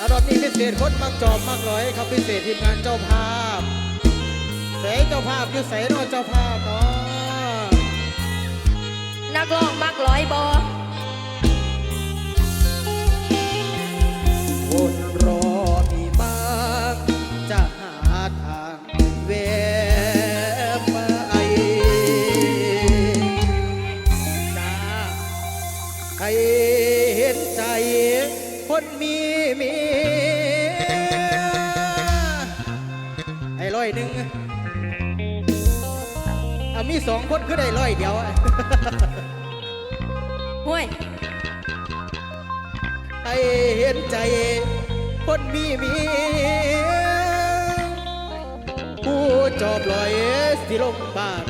อารอบนี้พิเศษคนมักจอบมักร้อยครับพิเศษทีมงานเจ้าภาพใส่เจ้าภาพอยู่ใส่นอเจ้าภาพเนาะนักร้องมักร้อยบอ คนมีเมียไอ้ร้อยหนึ่งเอามีสองคนคือได้ร้อยเดียวห่วยไอ้เห็นใจ คนมีเมียผู้จอบลอยสิลงบ้าน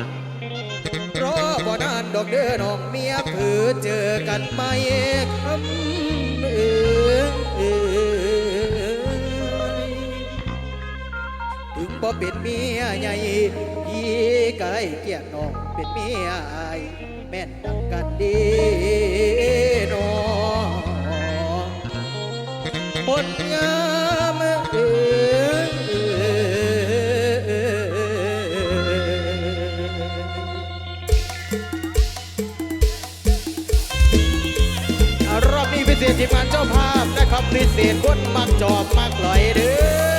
รอบ่นานดอกเด้อน้องเมียเผือเจอกันไม่คำเออ บ่เป็นเมียใหญ่ยีไก่เกียรน้องเป็นเมียอาแม่นดังกันดีน้องคนงามเออรอบนี้พิเศษที่มาเจ้าภาพนะครับพิเศษคนมักจอบมักลอยเด้อ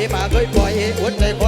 ยมาเคยปล่อยหัวใจคอย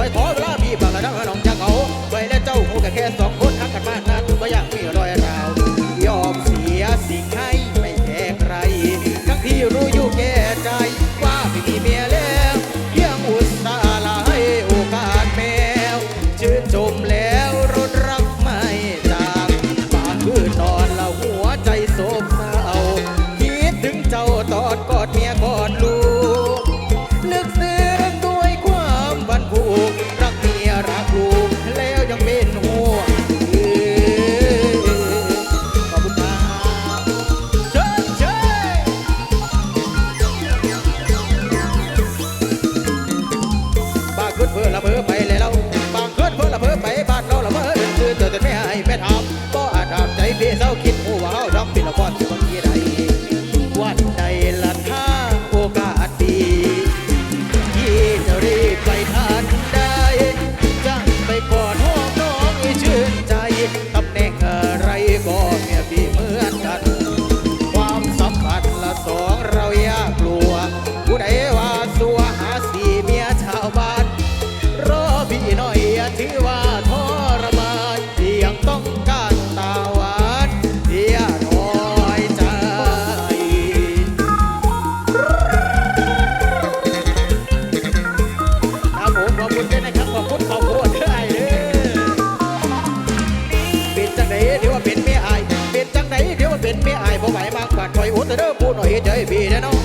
ሄደ ቤደ ነው።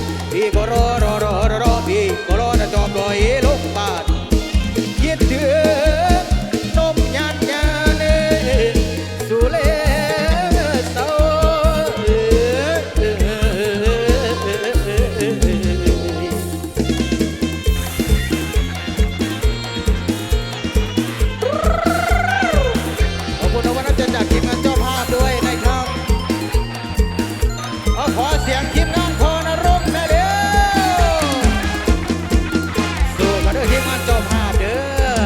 มาเจ้าภาพเด้อ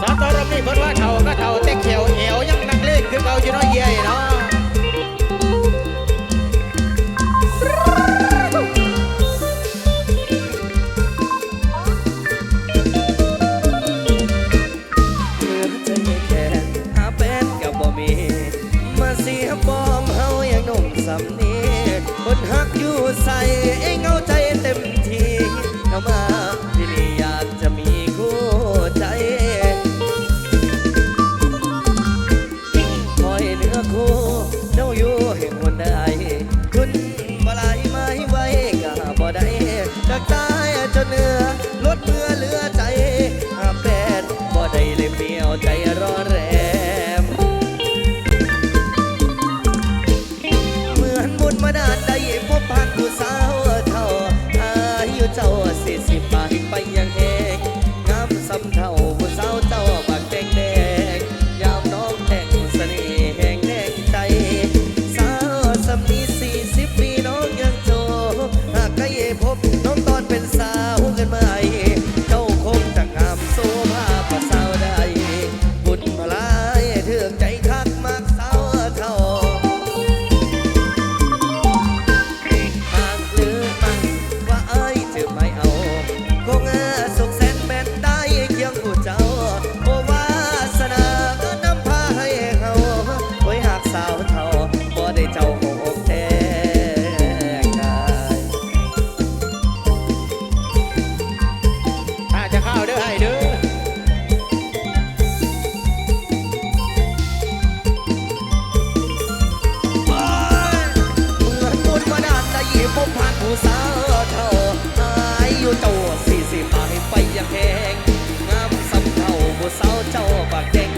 สาตอรมีเพิ่นว่าเท่าก็เท่าแต่เขียวเอวยังนักเลงคือเก่าอยู่น้อยเย้ยเนาะสำเนี หักอยู่ใส่เองเอาใจเต็มทีเข้ามา ได้เจ้าหกแท้กายถ้าจะเข้าเด้อให้เด้อเมผ่านผู้สาวเธอหายอยู่เจ้าสี่สิบหาไปยังแพงงามสำเท่าผู้สาวเจ้าปากแดง